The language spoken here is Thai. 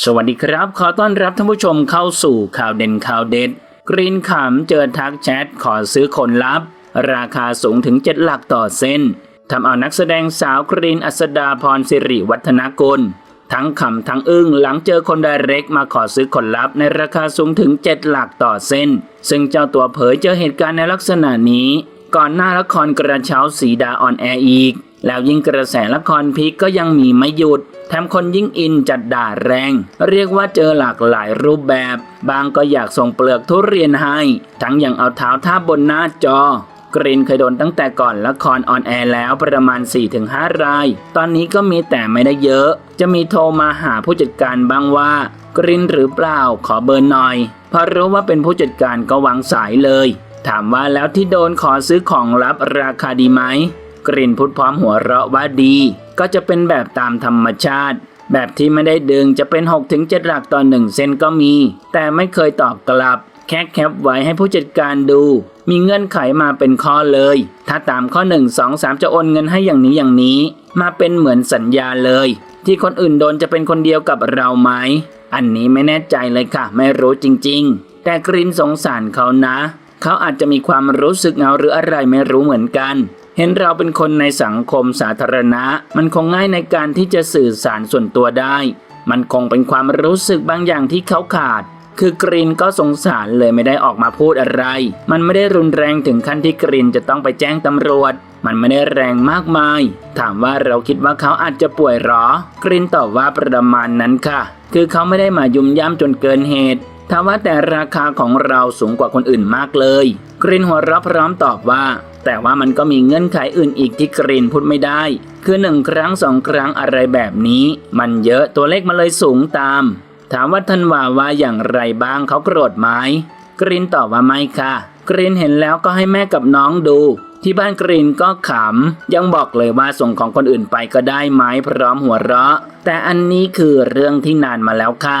สวัสดีครับ ขอต้อนรับท่านผู้ชมเข้าสู่ข่าวเด่นข่าวเด็ด กรีนขำเจอทักแชทขอซื้อคนลับ ราคาสูงถึง7หลักต่อเส้นทำเอานักแสดงสาวกรีนอัสดาพรสิริวัฒนกุลทั้งขำทั้งอึ้งหลังเจอคนไดเรกมาขอซื้อคนลับในราคาสูงถึง 7 หลักต่อเส้น ซึ่งเจ้าตัวเผยเจอเหตุการณ์ในลักษณะนี้ ก่อนหน้าละครกระเช้าสีดาออนแอร์อีก แล้วยิ่งกระแสละครพีคก็ยังมีไม่หยุด แถมคนยิ่งอินจัดด่าแรง เรียกว่าเจอหลากหลายรูปแบบ บางก็อยากส่งเปลือกทุเรียนให้ ทั้งยังเอาเท้าท่าบนหน้าจอกรีนเคยโดนตั้งแต่ก่อนละครออนแอร์แล้วประมาณ 4-5 ราย ตอนนี้ก็มีแต่ไม่ได้เยอะ จะมีโทรมาหาผู้จัดการบ้างว่า กรินหรือเปล่าขอเบอร์หน่อยพราะรู้ว่าเป็นผู้จัดการก็วางสายเลย ถามว่าแล้วที่โดนขอซื้อของลับราคาดีไหม กรินพูดพร้อมหัวเราะว่าดี ก็จะเป็นแบบตามธรรมชาติ แบบที่ไม่ได้ดึงจะเป็น 6-7 หลักต่อหนึ่งเซนก็มี แต่ไม่เคยตอบกลับ แค่แคปไว้ให้ผู้จัดการดู มีเงื่อนไขมาเป็นข้อเลย ถ้าตามข้อ 1 2 3 จะโอนเงินให้อย่างนี้อย่างนี้ มาเป็นเหมือนสัญญาเลย ที่คนอื่นโดนจะเป็นคนเดียวกับเราไหมอันนี้ไม่แน่ใจเลยค่ะ ไม่รู้จริง ๆ แต่กรินสงสารเขานะ เขาอาจจะมีความรู้สึกเหงาหรืออะไรไม่รู้เหมือนกัน ห็นเราเป็นคนในสังคมสาธารณะ มันคงง่ายในการที่จะสื่อสารส่วนตัวได้ มันคงเป็นความรู้สึกบางอย่างที่เขาขาด คือกรีนก็สงสารเลยไม่ได้ออกมาพูดอะไร มันไม่ได้รุนแรงถึงขั้นที่กรีนจะต้องไปแจ้งตำรวจ มันไม่ได้แรงมากมาย ถามว่าเราคิดว่าเขาอาจจะป่วยหรอ กรีนตอบว่าประมาณนั้นค่ะ คือเขาไม่ได้มายุ่มย่ำจนเกินเหตุถาว่าแต่ราคาของเราสูงกว่าคนอื่นมากเลย กรีนหัวเราะพร้อมตอบว่า แต่ว่ามันก็มีเงื่อนไขอื่นอีกที่กรีนพูดไม่ได้ คือหนึ่งครั้งสองครั้งอะไรแบบนี้ มันเยอะตัวเลขมันเลยสูงตาม ถามว่าท่านวาว่าอย่างไรบ้างเขาโกรธไหมกรีนตอบว่าไม่ค่ะ กรีนเห็นแล้วก็ให้แม่กับน้องดู ที่บ้านกรีนก็ขำ ยังบอกเลยว่าส่งของคนอื่นไปก็ได้ไหมพร้อมหัวเราะ แต่อันนี้คือเรื่องที่นานมาแล้วค่ะ